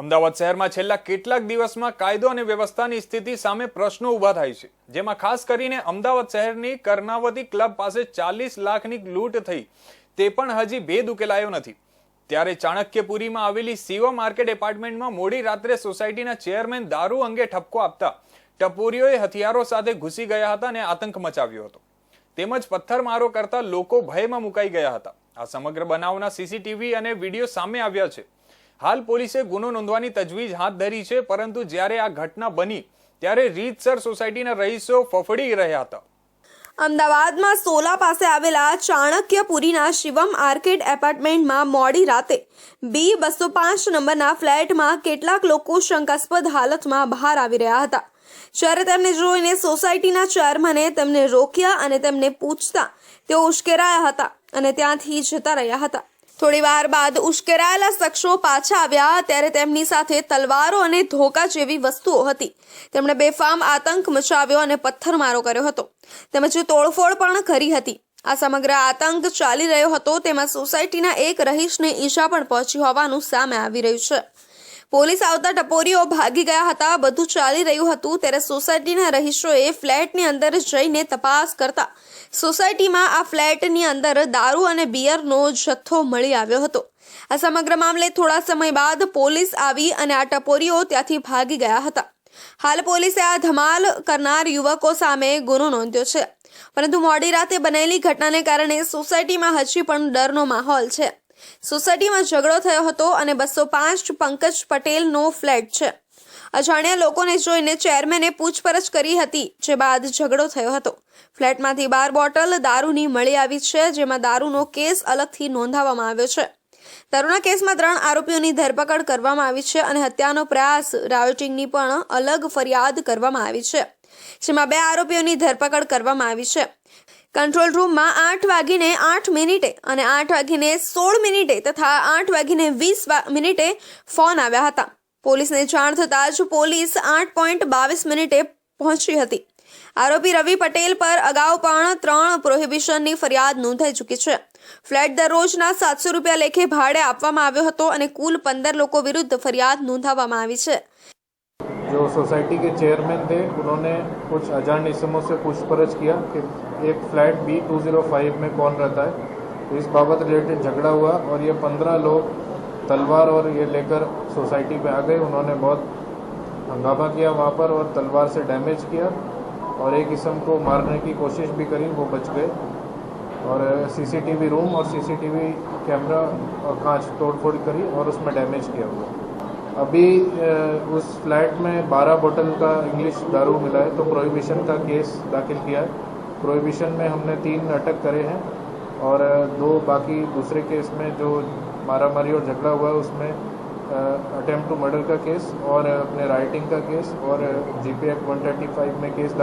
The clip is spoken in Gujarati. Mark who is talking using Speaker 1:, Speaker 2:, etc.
Speaker 1: અમદાવાદ શહેરમાં છેલ્લા કેટલાક દિવસમાં કાયદો અને વ્યવસ્થાની સ્થિતિ સામે પ્રશ્નો ઊભા થાય છે, જેમાં ખાસ કરીને અમદાવાદ શહેરની કર્ણાવતી ક્લબ પાસે ચાલીસ લાખની લૂંટ થઈ. તે પણ હજી ભેદ ઉકેલાયો નથી. ત્યારે ચાણક્યપુરીમાં આવેલી શિવ માર્કેટ એપાર્ટમેન્ટમાં મોડી રાત્રે સોસાયટીના ચેરમેન દારૂ અંગે ઠપકો આપતા ટપોરીઓએ હથિયારો સાથે ઘૂસી ગયા હતા અને આતંક મચાવ્યો હતો. તેમજ પથ્થરમારો કરતા લોકો ભયમાં મુકાઈ ગયા હતા. આ સમગ્ર બનાવના સીસીટીવી અને વીડિયો સામે આવ્યા છે. હાલ પોલીસે ગુનો નોંધવાની તજવીજ હાથ ધરી છે, પરંતુ જ્યારે આ ઘટના બની, ત્યારે રીતસર સોસાયટીના રહીશો ફફડી રહ્યા હતા.
Speaker 2: અમદાવાદમાં સોલા પાસે આવેલા ચાણક્યપુરીના શિવમ આર્કેડ એપાર્ટમેન્ટમાં મોડી રાતે બી બસો પાંચ નંબરના ફ્લેટમાં કેટલાક લોકો શંકાસ્પદ હાલતમાં બહાર આવી રહ્યા હતા. જ્યારે તેમને જોઈને સોસાયટીના ચેરમેને તેમને રોક્યા અને તેમને પૂછતા, તેઓ ઉશ્કેરાયા હતા અને ત્યાંથી જતા રહ્યા હતા. થોડી વાર બાદ ઉશ્કેરાયેલા શખ્સો પાછા આવ્યા ત્યારે તેમની સાથે તલવારો અને ધોકા જેવી વસ્તુઓ હતી. તેમણે બેફામ આતંક મચાવ્યો અને પથ્થરમારો કર્યો હતો. તેમજ તોડફોડ પણ કરી હતી. આ સમગ્ર આતંક ચાલી રહ્યો હતો, તેમાં સોસાયટીના એક રહીશને ઈજા પણ પહોંચી હોવાનું સામે આવી રહ્યું છે. પોલીસ આવતા ટપોરીઓ ભાગી ગયા હતા. બધું ચાલી રહ્યું હતું. ત્યારે સોસાયટીના રહીશોએ ફ્લેટની અંદર જઈને તપાસ કરતા સોસાયટીમાં આ ફ્લેટની અંદર દારૂ અને બિયરનો જથ્થો મળી આવ્યો હતો. આ સમગ્ર મામલે થોડા સમય બાદ પોલીસ આવી અને આ ટપોરીઓ ત્યાંથી ભાગી ગયા હતા. હાલ પોલીસે આ ધમાલ કરનાર યુવકો સામે ગુનો નોંધ્યો છે. પરંતુ મોડી રાતે બનેલી ઘટનાને કારણે સોસાયટીમાં હજી પણ ડરનો માહોલ છે. સોસાયટીમાં ઝઘડો થયો હતો અને બસો પાંચ પંકજ પટેલનો ફ્લેટ છે. અજાણ્યા લોકોને જોઈને ચેરમેને પૂછપરછ કરી હતી, જે બાદ ઝઘડો થયો હતો. ફ્લેટમાંથી બાર બોટલ દારૂની મળી આવી છે, જેમાં દારૂનો કેસ અલગથી નોંધાવવામાં આવ્યો છે. દારૂના કેસમાં ત્રણ આરોપીઓની ધરપકડ કરવામાં આવી છે અને હત્યાનો પ્રયાસ રાયોટિંગની પણ અલગ ફરિયાદ કરવામાં આવી છે, જેમાં બે આરોપીઓની ધરપકડ કરવામાં આવી છે. કંટ્રોલ રૂમમાં આઠ વાગીને આઠ મિનિટે અને આઠ વાગીને સોળ મિનિટે તથા આઠ વાગીને વીસ મિનિટે ફોન આવ્યા હતા. પોલીસને જાણ થતાં જ પોલીસ આઠ પોઈન્ટ બાવીસ મિનિટે પહોંચી હતી. આરોપી રવિ પટેલ પર અગાઉ પણ ત્રણ પ્રોહિબિશનની ફરિયાદ નોંધાઈ ચૂકી છે. ફ્લેટ દરરોજના સાતસો રૂપિયા લેખે ભાડે આપવામાં આવ્યો હતો અને કુલ પંદર લોકો વિરુદ્ધ ફરિયાદ નોંધાવવામાં આવી છે.
Speaker 3: जो सोसाइटी के चेयरमैन थे, उन्होंने कुछ अजान इसमों से पूछपरछ किया कि एक flat B two zero five में कौन रहता है। तो इस बाबत रिलेटेड झगड़ा हुआ और ये पंद्रह लोग तलवार और ये लेकर सोसाइटी पे आ गए। उन्होंने बहुत हंगामा किया वहाँ पर और तलवार से डैमेज किया और एक इसम को मारने की कोशिश भी करी, वो बच गए। और सीसीटीवी रूम और सीसीटीवी कैमरा और कांच तोड़फोड़ करी और उसमें डैमेज किया हुआ। अभी उस फ्लैट में 12 बोतल का इंग्लिश दारू मिला है तो प्रोहिबिशन का केस दाखिल किया है। प्रोहिबिशन में हमने तीन अटक करे हैं, और दो बाकी दूसरे केस में जो मारामारी और झगड़ा हुआ है, उसमें अटेम्प्ट टू मर्डर का केस और अपने राइटिंग का केस और जीपी एक्ट 135 में केस